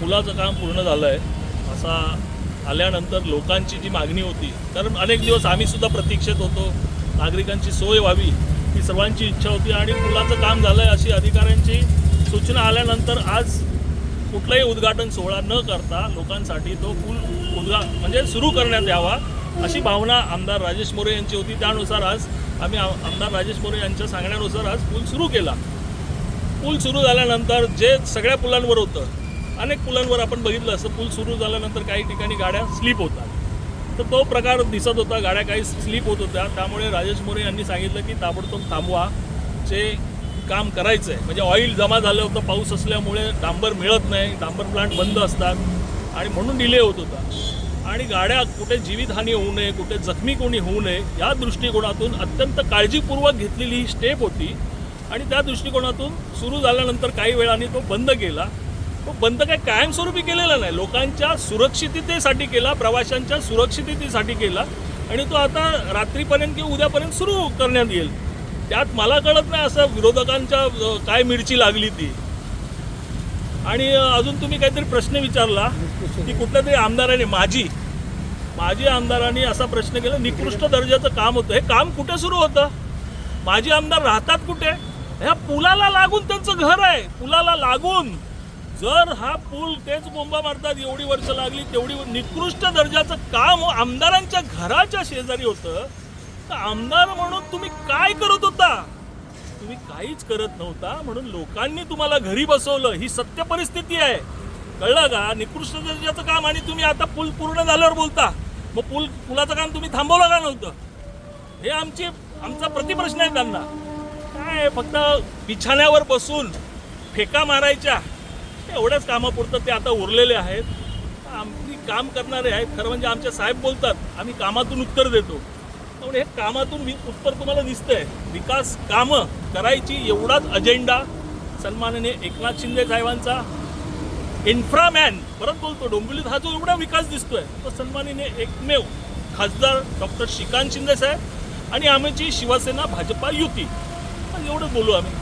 पुलाचं काम पूर्ण झालं आहे असा आल्यानंतर लोकांची जी मागणी होती कारण अनेक दिवस आम्हीसुद्धा प्रतीक्षेत होतो. नागरिकांची सोय व्हावी ही सर्वांची इच्छा होती आणि पुलाचं काम झालं आहे अशी अधिकाऱ्यांची सूचना आल्यानंतर आज कुठलाही उद्घाटन सोहळा न करता लोकांसाठी तो पूल उद्घा म्हणजे सुरू करण्यात यावा अशी भावना आमदार राजेश मोरे यांची होती. त्यानुसार आज आम्ही आमदार राजेश मोरे यांच्या सांगण्यानुसार आज पूल सुरू केला. पूल सुरू झाल्यानंतर जे सगळ्या पुलांवर होतं अनेक पुलांवर आपण बघितलं असं पूल सुरू झाल्यानंतर काही ठिकाणी गाड्या स्लिप होतात. तर तो प्रकार दिसत होता गाड्या काही स्लिप होत होत्या. त्यामुळे राजेश मोरे यांनी सांगितलं की ताबडतोब थांबवा. जे काम करायचं आहे म्हणजे ऑइल जमा झालं होतं पाऊस असल्यामुळे डांबर मिळत नाही डांबर प्लांट बंद असतात. आणि म्हणून डिले होत होता. आणि गाड्या कुठे जीवितहानी होऊ नये कुठे जखमी कोणी होऊ नये या दृष्टिकोनातून अत्यंत काळजीपूर्वक घेतलेली ही स्टेप होती. आणि त्या दृष्टिकोनातून सुरू झाल्यानंतर काही वेळाने तो बंद केला. तो बंद काय कायमस्वरूपी केलेला नाही. लोकांच्या सुरक्षिततेसाठी केला प्रवाशांच्या सुरक्षिततेसाठी केला आणि तो आता रात्रीपर्यंत किंवा उद्यापर्यंत सुरू करण्यात येईल. त्यात मला कळत नाही असं विरोधकांच्या काय मिरची लागली ती. आणि अजून तुम्ही काहीतरी प्रश्न विचारला की कुठल्या तरी आमदाराने माझी माजी आमदारांनी असा प्रश्न केला निकृष्ट दर्जाचं काम होतं. हे काम कुठे सुरू होतं? माजी आमदार राहतात कुठे? ह्या पुलाला लागून त्यांचं घर आहे. पुलाला लागून. जर हा पूल तेच बोंबा मारतात एवढी वर्ष लागली तेवढी निकृष्ट दर्जाचं काम आमदारांच्या घराच्या शेजारी होतं तर आमदार म्हणून तुम्ही काय करत होता? तुम्ही काहीच करत नव्हता म्हणून लोकांनी तुम्हाला घरी बसवलं. ही सत्य परिस्थिती आहे. कळलं का? निकृष्ट दर्जाचं काम आणि तुम्ही आता पूल पूर्ण झाल्यावर बोलता. मग पूल पुलाचं काम तुम्ही थांबवलं का नव्हतं? हे आमची आमचा प्रतिप्रश्न आहे त्यांना. काय फक्त बिछाण्यावर बसून फेका मारायच्या? एवढ्याच कामापुरतं ते आता उरलेले आहेत. आम्ही काम करणारे आहेत. खरं म्हणजे आमचे साहेब बोलतात आम्ही कामातून उत्तर देतो. त्यामुळे हे कामातून उत्तर तुम्हाला दिसतंय. विकास कामं करायची एवढाच अजेंडा सन्माननीय एकनाथ शिंदे साहेबांचा. इन्फ्रामॅन परत बोलतो डोंबिवलीत हा जो एवढा विकास दिसतोय तो सन्माननीय एकमेव खासदार डॉक्टर श्रीकांत शिंदे साहेब आणि आमची शिवसेना भाजपा युती. आणि एवढंच बोलू आम्ही.